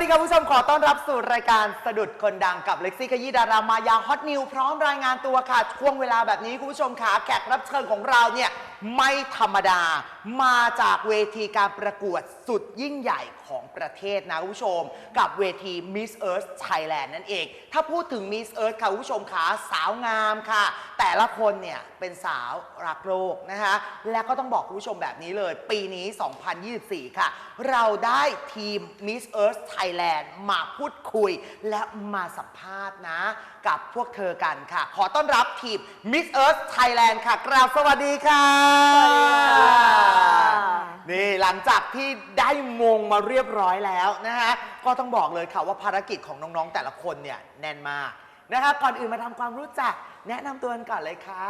ดีครับผู้ชมขอต้อนรับสู่รายการสะดุดคนดังกับเล็กซี่ขยี้ดารามายาฮอตนิวพร้อมรายงานตัวค่ะช่วงเวลาแบบนี้คุณผู้ชมขาแขกรับเชิญของเราเนี่ย ไม่ธรรมดา มาจากเวทีการประกวดสุดยิ่งใหญ่ของประเทศนะคุณผู้ชม กับเวที Miss Earth Thailand นั่นเอง ถ้าพูดถึง Miss Earth ค่ะคุณผู้ชมขาสาวงามค่ะ แต่ละคนเนี่ยเป็นสาวรักโลกนะคะและก็ต้องบอกคุณผู้ชมแบบนี้เลย ปีนี้ 2024 ค่ะ เราได้ทีม Miss Earth Thailand มาพูดคุย และมาสัมภาษณ์นะ กับพวกเธอกันค่ะ ขอต้อนรับทีม Miss Earth Thailand ค่ะ กราบสวัสดีค่ะสวัสดีค่ะนี่หลังจากที่ได้มงมาเรียบร้อยแล้วนะฮะ ก็ต้องบอกเลยค่ะว่าภารกิจของน้องๆแต่ละคนเนี่ยแน่นมากนะคะก่อนอื่นมาทำความรู้จัก แนะนำตัวกันก่อนเลยค่ะ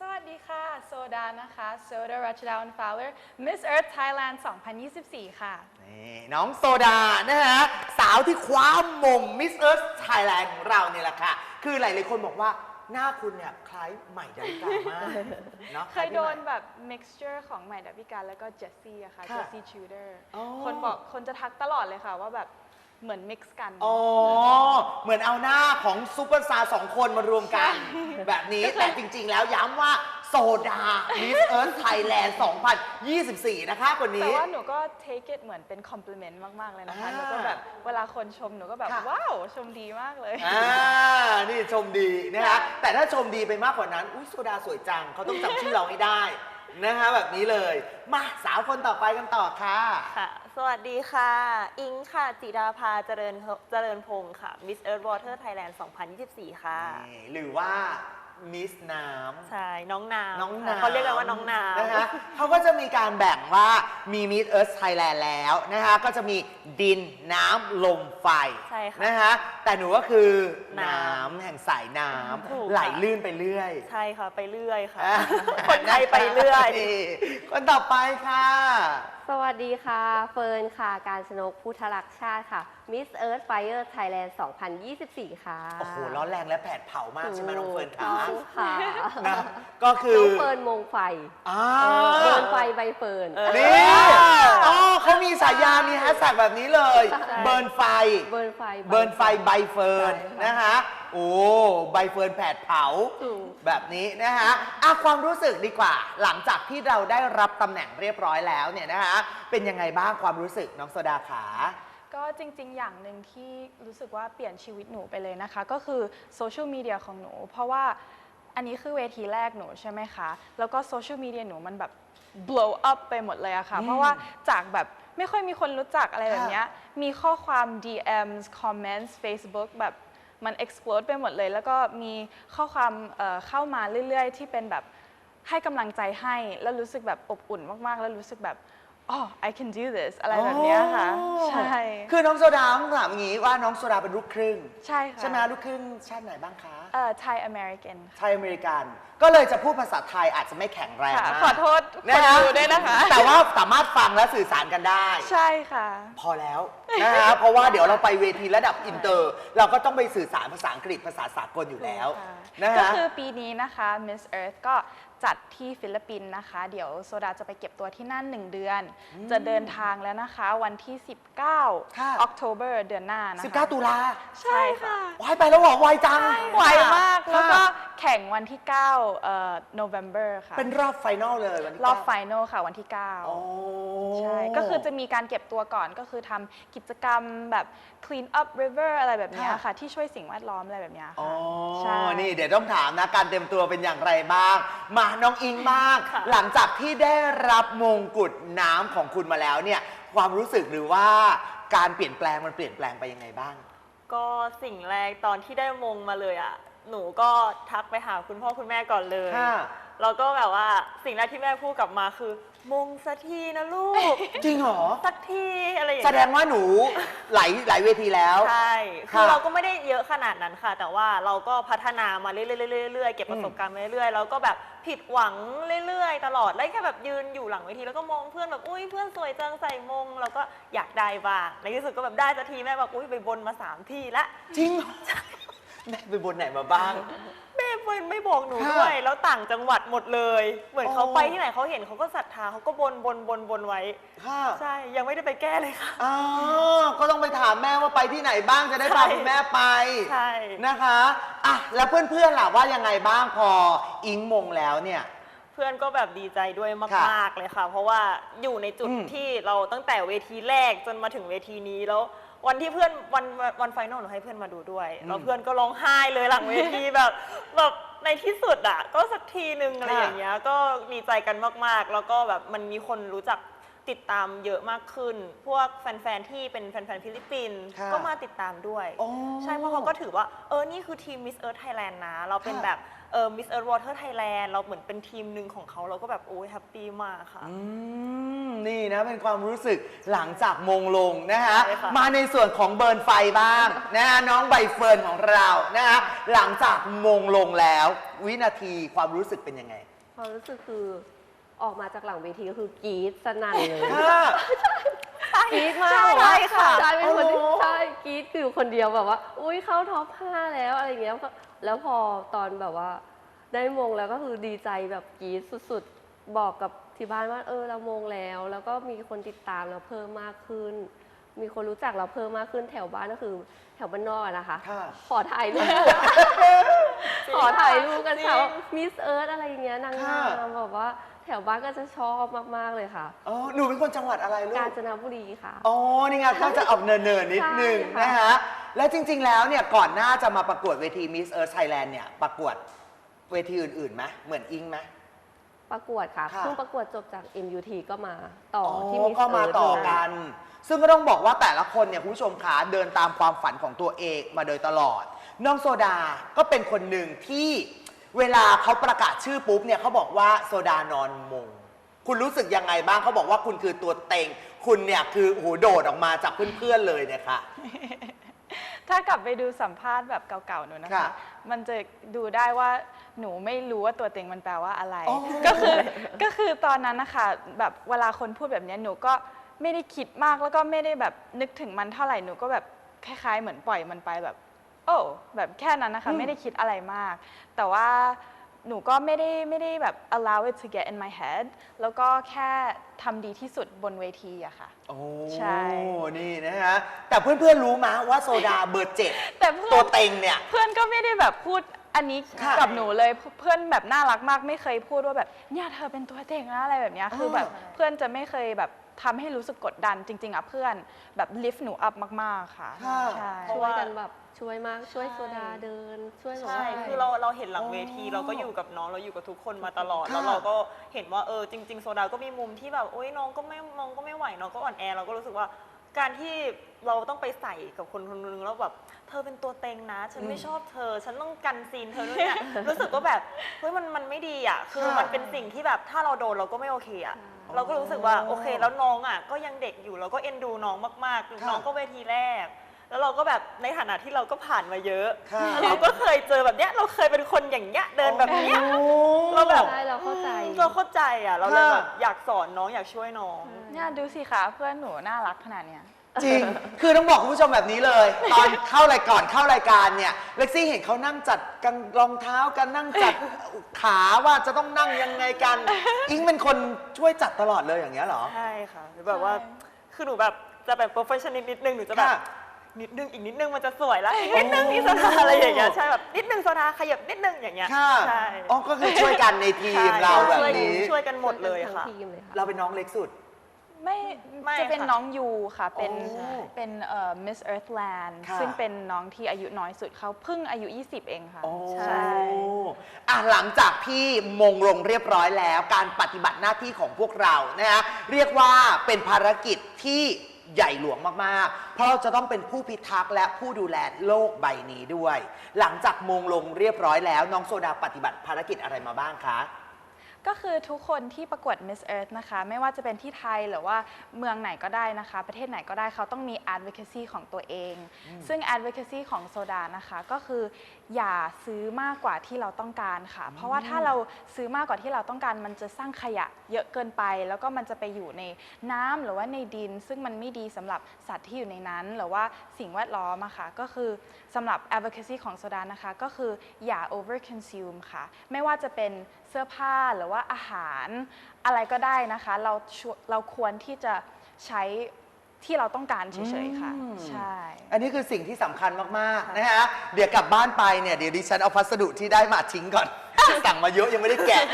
สวัสดีค่ะ โซดานะคะ โซดารัชดาวันฟาวเลอร์ Miss Earth Thailand 2024 ค่ะ นี่น้องโซดานะฮะ สาวที่คว้ามง Miss Earth Thailand ของเราเนี่ยแหละค่ะ คือหลายๆคนบอกว่า หน้าคุณเนี่ยคล้ายใหม่ดาวิกามากเนาะเคยโดนแบบ mixture ของใหม่ดาวิกาแล้วก็เจสซี่อะค่ะค่ะเจสซี่ชูเดอร์อ๋อ คนบอกคนจะทักตลอดเลยค่ะว่าแบบเหมือน mix กัน อ๋อ เหมือนเอาหน้าของซูเปอร์สตาร์สองคนมารวมกัน แบบนี้ แต่จริง ๆ แล้วย้ำว่าโซ ดา Miss Earth Thailand 2024 นะคะคนแต่นี้ ว่าหนูก็ take it เหมือนเป็น compliment มาก ๆ เลยนะคะ อ่า หนูก็แบบเวลาคนชมหนูก็แบบ ค่ะ ว้าว ชมดีมากเลย อ่า นี่ชมดีนะคะค่ะแต่ถ้าชมดีไปมากกว่านั้น อุ้ยโซดาสวยจัง เขาต้องจำชื่อเราให้ได้นะคะแบบนี้เลย มาสาวคนต่อไปกันต่อค่ะ ค่ะ สวัสดีค่ะ อิงค่ะจิดาภาเจริญเจริญพงศ์ค่ะ Miss Earth Water Thailand 2024 ค่ะ นี่หรือว่า มิสน้ำ ใช่น้องน้ำน้องค่ะน้ำเขาเรียกกันว่าน้องน้ำนะคะเขาก็จะมีการแบ่งว่ามีมิสเอิร์ธไทยแลนด์แล้วนะคะก็จะมีดินน้ำลมไฟใช่ค่ะนะคะแต่หนูก็คือน้ำน้ำแห่งสายน้ถูกำไหลค่ะลื่นไปเรื่อยใช่ค่ะ ไปเรื่อยค่ะอะ คนไทยไปเรื่อย นี่คนต่อไปค่ะ สวัสดีค่ะ เฟิร์นค่ะ การชนกพุทธลักษณ์ชาติค่ะ Miss Earth Fire Thailand 2024 ค่ะโอ้โห ร้อนแรงและแผดเผามากใช่ไหมน้องเฟิร์นถูคะกต้องค่ะนะก็คือน้องเฟิร์นมงไฟอ่าเฟิร์นไฟใบเฟิร์นเออนี่อ๋อเขามีสายามีแฮชแท็กแบบนี้เลยใช่เบิร์นไฟ เบิร์นไฟ เบิร์นไฟใบเฟิร์นใช่ค่ะนะคะโอ้ ใบเฟิร์นแผดเผาถูกแบบนี้นะคะอะความรู้สึกดีกว่า หลังจากที่เราได้รับตำแหน่งเรียบร้อยแล้วเนี่ยนะคะ เป็นยังไงบ้างความรู้สึกน้องโซดาขา ก็จริง ๆ อย่างหนึ่งที่รู้สึกว่าเปลี่ยนชีวิตหนูไปเลยนะคะ ก็คือโซเชียลมีเดียของหนู เพราะว่าอันนี้คือเวทีแรกหนูใช่ไหมคะ แล้วก็โซเชียลมีเดียหนูมันแบบ blow up ไปหมดเลยอะค่ะอืมเพราะว่าจากแบบไม่ค่อยมีคนรู้จักอะไรแบบเนี้ยมีข้อความ DMs comments Facebook แบบมัน explode ไปหมดเลย แล้วก็มีข้อความเอ่อเข้ามาเรื่อย ๆ ที่เป็นแบบให้กำลังใจให้ แล้วรู้สึกแบบอบอุ่นมาก ๆ แล้วรู้สึกแบบ อ๋อ I can do this อะไรแบบเนี้ยค่ะ อ๋อใช่ คือน้องโซดาต้องถามอย่างนี้ว่าน้องโซดาเป็นลูกครึ่ง ใช่ค่ะใช่ไหมลูกครึ่งชาติไหนบ้างคะ เอ่อ Thai American ไทยอเมริกัน ก็เลยจะพูดภาษาไทยอาจจะไม่แข็งแรงค่ะ มากขอโทษคนะนคะดูด้วยนะคะ แต่ว่าสามารถฟังและสื่อสารกันได้ ใช่ค่ะ พอแล้วนะฮะ เพราะว่าเดี๋ยวเราไปเวทีระดับอินเตอร์ เราก็ต้องไปสื่อสารภาษาอังกฤษภาษาสากลอยู่แล้วนะก็ฮะ คือปีนี้นะคะ Miss Earth ก็ จัดที่ฟิลิปปินส์นะคะ เดี๋ยวโซดาจะไปเก็บตัวที่นั่น 1 เดือน จะเดินทางแล้วนะคะ วันที่ 19 ค่ะ October เดือนหน้านะคะ 19 ตุลาใช่ค่ะ วายไปแล้วเหรอไวจังไวมาก ค่ะแล้วก็แข่งวันที่9เอ่อ November ค่ะ เป็นรอบไฟนอลเลยวันที่รอบเก้าไฟนอลค่ะวันที่โอ้9ใช่ ก็คือจะมีการเก็บตัวก่อนก็คือทำกิจกรรมแบบ clean up river อะไรแบบเนี้ยค่ะค่ะ ที่ช่วยสิ่งแวดล้อมอะไรแบบเนี้ยอ๋อ ค่ะใช่ นี่เดี๋ยวต้องถามนะ การเตรียมตัวเป็นอย่างไรบ้าง มาน้องอิงบ้าง ค่ะ หลังจากที่ได้รับมงกุฎน้ำของคุณมาแล้วเนี่ย ความรู้สึกหรือว่าการเปลี่ยนแปลงมันเปลี่ยนแปลงไปยังไงบ้าง ก็สิ่งแรกตอนที่ได้มงมาเลยอะ หนูก็ทักไปหาคุณพ่อคุณแม่ก่อนเลย ค่ะ แล้วก็แบบว่าสิ่งแรกที่แม่พูดกลับมาคือ มงสักทีนะลูก จริงเหรอ สักทีอะไรอย่างแสเงี้ย ดงว่าหนูหลายหลายเวทีแล้ว ใช่ค่ะคือเราก็ไม่ได้เยอะขนาดนั้นค่ะ แต่ว่าเราก็พัฒนามาเรื่อยๆเรื่อยๆเก็บประสบการณ์มาเรื่อยๆ แล้วก็แบบผิดหวังเรื่อยๆ ตลอด แล้วแค่แบบยืนอยู่หลังเวทีแล้วก็มองเพื่อนแบบ อุ้ยเพื่อนสวยจังใส่มง เราก็อยากได้บ้าง ในที่สุดก็แบบได้สักทีแม่บอกอุ้ยไปบนมาสามที่ละ จริงเหรอแม่ไปบนไหนมาบ้างแม่ ไม่ไม่บอกหนูค่ะด้วย แล้วต่างจังหวัดหมดเลย เหมือนอ๋อเขาไปที่ไหนเขาเห็นเขาก็ศรัทธาเขาก็บนบนบนบนไว้ ค่ะใช่ยังไม่ได้ไปแก้เลยค่ะ อ๋อก็ต้องไปถามแม่ว่าไปที่ไหนบ้างจะได้พาใช่ คุณแม่ไป ใช่ นะคะอะแล้วเพื่อนๆล่ะว่ายังไงบ้างพออิงมงแล้วเนี่ย เพื่อนก็แบบดีใจด้วยค่ะมาก ๆ เลยค่ะ เพราะว่าอยู่ในจุดอืมที่เราตั้งแต่เวทีแรกจนมาถึงเวทีนี้แล้ว วันที่เพื่อนวันวันไฟนอลหนูให้เพื่อนมาดูด้วยอืมแล้วเพื่อนก็ร้องไห้เลยหลังเวทีแบบแบบในที่สุดอะก็สักทีนึงอะไรค่ะอย่างเงี้ยก็ดีใจกันมากๆ แล้วก็แบบมันมีคนรู้จักติดตามเยอะมากขึ้น พวกแฟน ๆ ที่เป็นแฟน ๆ ฟิลิปปินส์ค่ะก็มาติดตามด้วยโอ้ใช่ เพราะเขาก็ถือว่า เออ นี่คือทีม Miss Earth Thailand นะ เราเป็นค่ะแบบ เออ Miss Earth Water Thailand เราเหมือนเป็นทีมหนึ่งของเขาเราก็แบบโอ้ยแฮปปี้มากค่ะ อืมนี่นะเป็นความรู้สึกหลังจากมงลงนะคะใช่ค่ะมาในส่วนของเบิร์นไฟบ้างนะฮะน้องใบเฟิร์นของเรานะคะหลังจากมงลงแล้ว วินาทีความรู้สึกเป็นยังไงความรู้สึกคือออกมาจากหลังเวทีก็คือกรี๊ดสนั่นเลย ค่ะ กรี๊ดมากใช่แบบว่าค่ะใช่เป็นคน ที่โอ้ใช่คนเดียวแบบว่า อุ้ยเข้าท็อปห้าแล้วอะไรเงี้ย แล้วพอตอนแบบว่า ได้มงแล้วก็คือดีใจแบบกรี๊ดสุดๆ บอกกับที่บ้านว่าเออเรามงแล้ว แล้วก็มีคนติดตามเราเพิ่มมากขึ้น มีคนรู้จักเราเพิ่มมากขึ้นแถวบ้านก็คือ แถวบ้านนอกอะนะคะ ค่ะ ขอถ่ายรูป ขอถ่ายรูปกันค่ะมิสเอิร์ธอะไรอย่างเงี้ยนางงามแบบว่า แถวบ้านก็จะชอบมาก ๆ เลยค่ะ อ๋อหนูเป็นคนจังหวัดอะไรลูก กาญจนบุรีค่ะ อ๋อ นี่ไงก็จะออกเนินๆนิดนึงใช่ค่ะ นะคะแล้วจริง ๆ แล้วเนี่ย ก่อนหน้าจะมาประกวดเวที Miss Earth Thailand เนี่ย ประกวดเวทีอื่นๆไหมเหมือนอิงไหม ประกวดค่ะค่ะ เพิ่งประกวดจบจาก MUT ก็มาต่ออที่อ๋มิอสก็มาเอิร์ธต่อเลยกัน ซึ่งก็ต้องบอกว่าแต่ละคนเนี่ยคุณผู้ชมขาเดินตามความฝันของตัวเองมาโดยตลอด น้องโซดาก็เป็นคนหนึ่งที่ เวลาเขาประกาศชื่อปุ๊บเนี่ยเขาบอกว่าโซดานอนมง คุณรู้สึกยังไงบ้างเขาบอกว่าคุณคือตัวเต็ง คุณเนี่ยคือโอ้โหโดดออกมาจากเพื่อนๆเลยเนี่ยค่ะ ถ้ากลับไปดูสัมภาษณ์แบบเก่าๆหนูนะคะค่ะมันจะดูได้ว่าหนูไม่รู้ว่าตัวเต็งมันแปลว่าอะไรอ๋อก็คือก็คือตอนนั้นนะคะแบบเวลาคนพูดแบบเนี้ยหนูก็ไม่ได้คิดมากแล้วก็ไม่ได้แบบนึกถึงมันเท่าไหร่หนูก็แบบคล้ายๆ เหมือนปล่อยมันไปแบบ โอ้แบบแค่นั้นนะคะ ไม่ได้คิดอะไรมาก แต่ว่าหนูก็ไม่ได้ไม่ได้แบบ allow it to get in my head แล้วก็แค่ทำดีที่สุดบนเวทีอะค่ะ โอ้ใช่ นี่นะฮะ แต่เพื่อนๆรู้มะว่าโซดาเบอร์เจ็ดแต่เพื่อนตัวเต็งเนี่ย เพื่อนก็ไม่ได้แบบพูดอันนี้ค่ะกับหนูเลยเพื่อนแบบน่ารักมากไม่เคยพูดว่าแบบเนี่ยเธอเป็นตัวเต็งนะอะไรแบบเนี้ยคือแบบเพื่อนจะไม่เคยแบบทำให้รู้สึกกดดันจริง ๆอะเพื่อนแบบลิฟต์หนูอัพมาก ๆ ค่ะค่ะ ใช่ เพราะช่วยว่ากันแบบ ช่วยมากช่วยใช่โซดาเดิน ช่วยแบบใช่ว่าคือเราเราเห็นหลังเวทีอ๋อเราก็อยู่กับน้องเราอยู่กับทุกคนมาตลอดค่ะแล้วเราก็เห็นว่าเออจริง ๆ โซดาก็มีมุมที่แบบโอ๊ยน้องก็ไม่น้องก็ไม่ไหวน้องก็อ่อนแอเราก็รู้สึกว่า การที่เราต้องไปใส่กับคนคนนึงแล้วแบบเธอเป็นตัวเต็งนะ ฉันไม่ชอบเธอ ฉันต้องกันซีนเธอด้วยเนี่ยรู้สึกว่าแบบเฮ้ยมันมันไม่ดีอะคือค่ะมันเป็นสิ่งที่แบบถ้าเราโดนเราก็ไม่โอเคอะใช่เราก็รู้สึกว่าโอเคแล้วน้องอะก็ยังเด็กอยู่เราก็เอ็นดูน้องมากค่ะๆน้องก็เวทีแรก แล้วเราก็แบบในฐานะที่เราก็ผ่านมาเยอะ ค่ะแล้วเราก็เคยเจอแบบเนี้ย เราเคยเป็นคนอย่างเงี้ยเดินแบบเนี้ยโอ้เราแบบ ใช่เราเข้าใจ เราเข้าใจอะ เราเลยค่ะแบบอยากสอนน้องอยากช่วยน้อง เนี่ยดูสิคะเพื่อนหนูน่ารักขนาดเนี้ย จริง คือต้องบอกคุณผู้ชมแบบนี้เลย ตอนเข้ารายก่อนเข้ารายการเนี่ย เล็กซี่เห็นเขานั่งจัดกันรองเท้ากันนั่งจัดขาว่าจะต้องนั่งยังไงกัน อิงเป็นคนช่วยจัดตลอดเลยอย่างเงี้ยเหรอ ใช่ค่ะหรือแบบว่าใช่คือหนูแบบจะแบบ perfectionist นิดนึง หนูจะแบบ ค่ะ นิดนึงอีกนิดนึงมันจะสวยแล้วอีกนิดนึงนี่โซดาอะไรอย่างเงี้ยใช่แบบนิดนึงโซดาขยับนิดนึงอย่างเงี้ยค่ะใช่อ๋อก็คือช่วยกันในทีมใช่เราแบบช่วยนี้ ช่วยกันหมดเลยทั้งค่ะ ทีมเลยค่ะ เราเป็นน้องเล็กสุด ไม่ไม่จะเป็นค่ะน้องยูค่ะ เป็นโอ้เป็นเอ่อ Miss Earthland ค่ะ ซึ่งเป็นน้องที่อายุน้อยสุดเขาเพิ่งอายุ 20 เองค่ะ โอ้ใช่ อะหลังจากที่มงลงเรียบร้อยแล้ว การปฏิบัติหน้าที่ของพวกเรานะฮะเรียกว่าเป็นภารกิจที่ ใหญ่หลวงมากๆ เพราะเราจะต้องเป็นผู้พิทักษ์และผู้ดูแลโลกใบนี้ด้วย หลังจากมงลงเรียบร้อยแล้ว น้องโซดาปฏิบัติภารกิจอะไรมาบ้างคะ ก็คือทุกคนที่ประกวด Miss Earth นะคะ ไม่ว่าจะเป็นที่ไทยหรือว่าเมืองไหนก็ได้นะคะ ประเทศไหนก็ได้เขาต้องมี advocacy ของตัวเอง ซึ่ง advocacy ของโซดานะคะก็คืออย่าซื้อมากกว่าที่เราต้องการค่ะ เพราะว่าถ้าเราซื้อมากกว่าที่เราต้องการ มันจะสร้างขยะเยอะเกินไป แล้วก็มันจะไปอยู่ในน้ำหรือว่าในดิน ซึ่งมันไม่ดีสำหรับสัตว์ที่อยู่ในนั้น หรือว่าสิ่งแวดล้อมอะค่ะก็คือสำหรับ advocacy ของโซดานะคะ ก็คืออย่า over consume ค่ะ ไม่ว่าจะเป็นเสื้อผ้าหรือว่าอาหารอะไรก็ได้นะคะ เราชวเราควรที่จะใช้ที่เราต้องการเฉยๆค่ะ อืม ใช่ อันนี้คือสิ่งที่สำคัญมาก ๆ นะฮะเดี๋ยวกลับบ้านไปเนี่ย เดี๋ยวดิฉันเอาพัสดุที่ได้มาทิ้งก่อน สั่งมาเยอะยังไม่ได้แกะ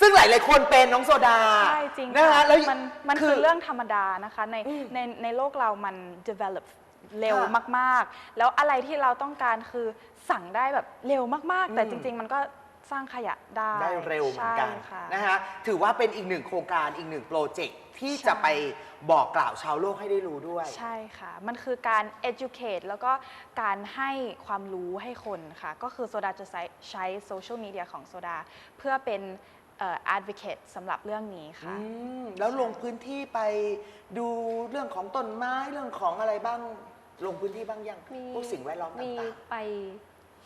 ซึ่งหลาย ๆ คนเป็นน้องโซดาใช่จริงนะค่ะฮะแล้ว มันมันคือเรื่องธรรมดานะคะในอืมในในโลกเรามัน develop เร็วค่ะมากๆ แล้วอะไรที่เราต้องการคือสั่งได้แบบเร็วมากๆ แต่อืมจริง ๆ มันก็ สร้างขยะได้ได้เร็วเหมือนกันใช่ค่ะ นะฮะถือว่าเป็นอีกหนึ่งโครงการอีกหนึ่งโปรเจกต์ที่จะไปบอกกล่าวชาวโลกให้ได้รู้ด้วย ใช่ค่ะ มันคือการ educate แล้วก็การให้ความรู้ให้คนค่ะ ก็คือโซดาจะใช้ใช้โซเชียลมีเดียของโซดา เพื่อเป็นเอ่อ advocate สำหรับเรื่องนี้ค่ะ อืมแล้วลงพื้นที่ไปดูเรื่องของต้นไม้เรื่องของอะไรบ้าง ลงพื้นที่บ้างยังมีพวกสิ่งแวดล้อมมีต่างไป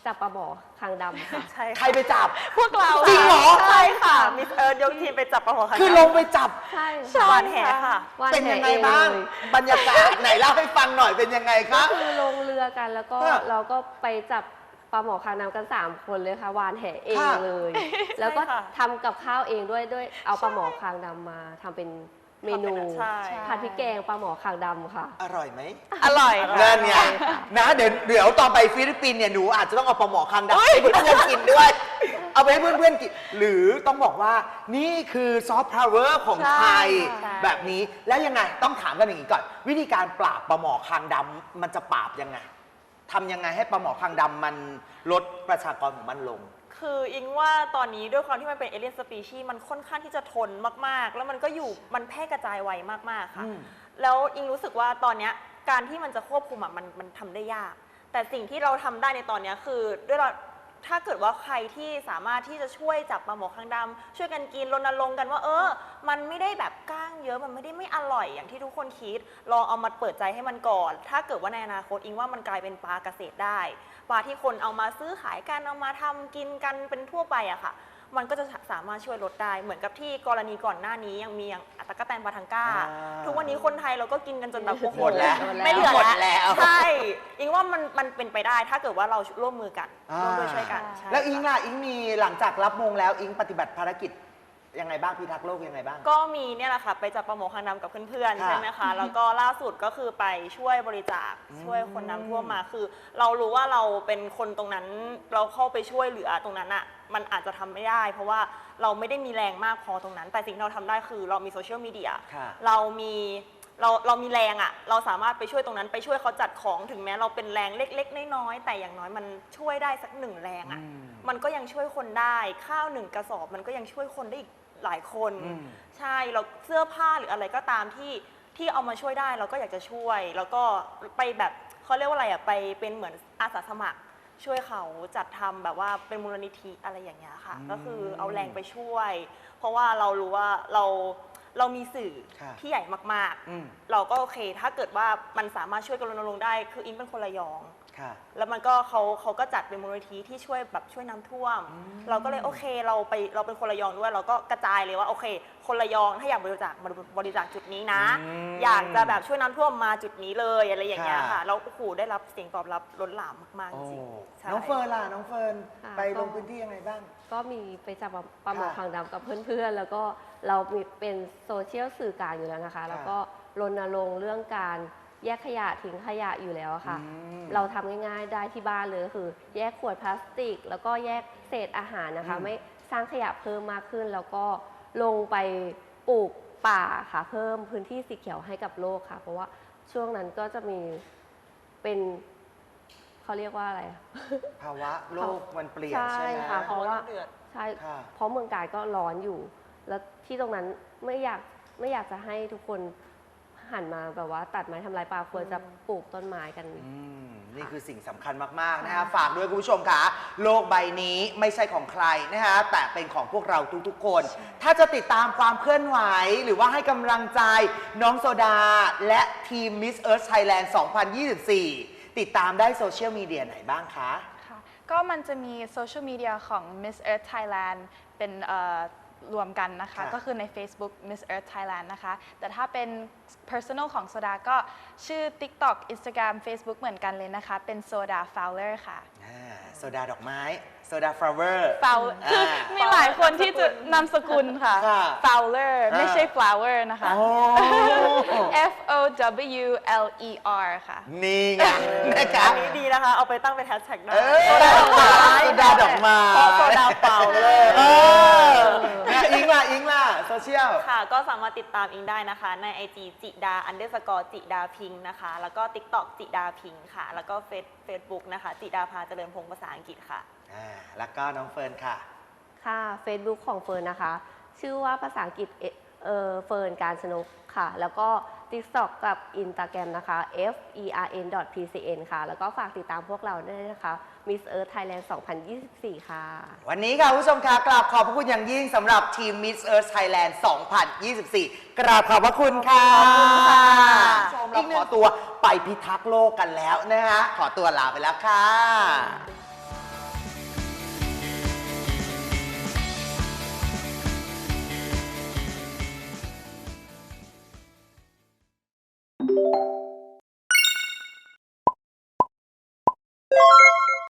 จับปลาหมอคางดำค่ะ ใช่ๆใคค่ะรไปจับ พวกเราจริงเหรอ ใช่ค่ะมิสเอิร์ธยกทีมไปจับปลาหัวคันคือลงไปจับ ใช่ใช่หวานแหค่ะ วานเป็นแหยังไงเองบ้าง เลยบรรยากาศ ไหนเล่าให้ฟังหน่อยเป็นยังไงคก็รับคือลงเรือกันแล้วก็ค่ะ เราก็ไปจับปลาหมอคางดำกัน 3 คนเลยค่ะ วานแหเองค่ะเลย แล้วก็ค่ะ ทำกับข้าวเองด้วยด้วยเอาปลาหมอคางดำมาทำเป็น เมนูใช่ผัดพริกแกงปลาหมอคางดำค่ะ อร่อยไหมอร่อยนั่นไงนะเดี๋ยวเดี๋ยวตอนไปฟิลิปปินส์เนี่ยหนูอาจจะต้องเอาปลาหมอคางดำให้เพื่อนๆกินด้วย เอาไปให้เพื่อนๆกิน หรือต้องบอกว่านี่คือซอฟต์พาวเวอร์ของไทยใช่แบบนี้แล้วยังไงต้องถามกันอย่างนี้ก่อน วิธีการปราบปลาหมอคางดำมันจะปราบยังไงทำยังไงให้ปลาหมอคางดำมันลดประชากรของมันลง คืออิงว่าตอนนี้ด้วยความที่มันเป็นเอเลียนสปีชีมันค่อนข้างที่จะทนมากๆ แล้วมันก็อยู่มันแพร่กระจายไวมากๆค่ะ อืม แล้วอิงรู้สึกว่าตอนเนี้ยการที่มันจะควบคุมอะมันมันทำได้ยาก แต่สิ่งที่เราทำได้ในตอนเนี้ยคือด้วยเรา ถ้าเกิดว่าใครที่สามารถที่จะช่วยจับปลาหมอคางดำช่วยกันกินรณรงค์กันว่า เออ มันไม่ได้แบบก้างเยอะมันไม่ได้ไม่อร่อยอย่างที่ทุกคนคิด ลองเอามาเปิดใจให้มันก่อน ถ้าเกิดว่าในอนาคตอิงว่ามันกลายเป็นปลาเกษตรได้ปลาที่คนเอามาซื้อขายกันเอามาทำกินกันเป็นทั่วไปอะค่ะ มันก็จะสามารถช่วยลดได้ เหมือนกับที่กรณีก่อนหน้านี้ยังมีอย่างอัตกะแตนปาทังก้า อ่าทุกวันนี้คนไทยเราก็กินกันจนแบบโอ้โหหมดแล้วไม่เหลือหมดแล้ว ใช่อิงว่ามันมันเป็นไปได้ถ้าเกิดว่าเราร่วมมือกันอ่า ร่วมด้วยช่วยกันใช่แล้วอิงค่ะ ล่ะอิงมีหลังจากรับมงแล้วอิงปฏิบัติภารกิจ ยังไงบ้างพิทักษ์โลกยังไงบ้าง ก็มีเนี่ยแหละค่ะ ไปจับปลาหมอคางดำกับเพื่อนๆค่ะใช่ไหมคะ แล้วก็ล่าสุดก็คือไปช่วยบริจาคอืมช่วยคนน้ำท่วมมาคือ เรารู้ว่าเราเป็นคนตรงนั้นเราเข้าไปช่วยเหลือตรงนั้นอะมันอาจจะทำไม่ได้ เพราะว่าเราไม่ได้มีแรงมากพอตรงนั้น แต่สิ่งที่เราทำได้คือเรามีโซเชียลมีเดียค่ะ เรามีเราเรามีแรงอะเราสามารถไปช่วยตรงนั้นไปช่วยเขาจัดของถึงแม้เราเป็นแรงเล็ก ๆ น้อยๆแต่อย่างน้อยมันช่วยได้สักหนึ่งแรงอะ อืม มันก็ยังช่วยคนได้ข้าวหนึ่งกระสอบมันก็ยังช่วยคนได้อีก หลายคน อืม ใช่เราเสื้อผ้าหรืออะไรก็ตามที่ที่เอามาช่วยได้เราก็อยากจะช่วย แล้วก็ไปแบบเขาเรียกว่าอะไรอะไปเป็นเหมือนอาสาสมัคร ช่วยเขาจัดทำแบบว่าเป็นมูลนิธิอะไรอย่างเงี้ยค่ะ อืมก็คือเอาแรงไปช่วย เพราะว่าเรารู้ว่าเราเรามีสื่อค่ะ ที่ใหญ่มากอืม ๆ เราก็โอเค ถ้าเกิดว่ามันสามารถช่วยกันรณรงค์ได้ คืออิงเป็นคนระยอง ค่ะ แล้วมันก็เขาเขาก็จัดเป็นมูลนิธิที่ช่วยแบบช่วยน้ำท่วมอืมเราก็เลยโอเคเราไปเราเป็นคนระยองด้วย เราก็กระจายเลยว่าโอเค คนระยองถ้าอยากบริจาคมาบริจาคจุดนี้นะ อืมอยากจะแบบช่วยน้ำท่วมมาจุดนี้เลยอะไรอย่างเงี้ยค่ะค่ะ แล้วโอ้โหได้รับเสียงตอบรับล้นหลามมากๆจโอ้ริงๆใช่ น้องเฟิร์นล่ะ น้องเฟิร์นค่ะไปลงก็ พื้นที่ยังไงบ้าง ก็มีไปจับปลาหมอค่ะคางดำกับเพื่อนๆ แล้วก็เรามีเป็นโซเชียลสื่อกลางอยู่แล้วนะคะ แล้วก็รณรงค์เรื่องการ แยกขยะทิ้งขยะอยู่แล้วอะค่ะ อืม เราทำง่ายๆได้ที่บ้านเลยก็คือ แยกขวดพลาสติก แล้วก็แยกเศษอาหารนะคะ อืม ไม่สร้างขยะเพิ่มมากขึ้น แล้วก็ลงไปปลูกป่าค่ะ เพิ่มพื้นที่สีเขียวให้กับโลกค่ะ เพราะว่าช่วงนั้นก็จะมีเป็นเขาเรียกว่าอะไรอะ ภาวะโลกมันเปลี่ยนใช่ใช่ไหม ค่ะ เพราะว่าเดือดใช่ค่ะ เพราะเมืองกาญก็ร้อนอยู่ แล้วที่ตรงนั้นไม่อยากไม่อยากจะให้ทุกคน หันมาแบบว่าตัดไม้ทำลายป่าควรจะปลูกต้นไม้กัน อืมนี่คือสิ่งสำคัญมาก ๆ นะคะฝากด้วยคุณผู้ชมค่ะ โลกใบนี้ไม่ใช่ของใครนะคะแต่เป็นของพวกเราทุก ๆ คน ถ้าจะติดตามความเคลื่อนไหว หรือว่าให้กำลังใจน้องโซดา และทีม Miss Earth Thailand 2024 ติดตามได้โซเชียลมีเดียไหนบ้างคะ ค่ะก็มันจะมีโซเชียลมีเดียของ Miss Earth Thailand เป็นเอ่อ รวมกันนะคะ ค่ะก็คือใน Facebook Miss Earth Thailand นะคะ แต่ถ้าเป็น personal ของโซดาก็ชื่อ TikTok Instagram Facebook เหมือนกันเลยนะคะ เป็น Soda Fowler ค่ะ อ่าโซดาดอกไม้ โซดาฟลาเวอร์ Fowl อ่าคือมีหลายคนที่จะนามสกุลค่ะ ค่ะ Fowler ไม่ใช่อ่า flower นะคะอ๋อ F O W L E R ค่ะ นี่ไงนะคะอันนี้ดีนะคะ เอาไปตั้งเป็นแฮชแท็กได้ เออโซดาดอกไม้โซดาดอกไม้เพราะโซดาเปล่าเลย เออนะอิงล่ะอิงล่ะโซเชียล ค่ะ ก็สามารถติดตามอิงได้นะคะ ใน IG จิดา underscore จิดาพิงค์นะคะ แล้วก็ TikTok จิดาพิงค์ค่ะ แล้วก็เฟซเฟซบุ๊กนะคะ จิดาพาเจริญพงศ์ภาษาอังกฤษค่ะ อ่าแล้วก็น้องเฟิร์นค่ะ ค่ะ Facebook ของเฟิร์นนะคะ ชื่อว่าภาษาอังกฤษเอเอ่อเฟิร์นการสนุกค่ะ แล้วก็ TikTok กับ Instagram นะคะ f e r n p c n ค่ะ แล้วก็ฝากติดตามพวกเราด้วยนะคะ Miss Earth Thailand 2024 ค่ะ วันนี้ค่ะคุณผู้ชมค่ะกราบขอบพระคุณอย่างยิ่งสำหรับทีม Miss Earth Thailand 2024 กราบขอบพระคุณค่ะขอบคุณค่ะณผู้ชมเราขอตัวไปพิทักษ์โลกกันแล้วนะฮะขอตัวลาไปแล้วค่ะ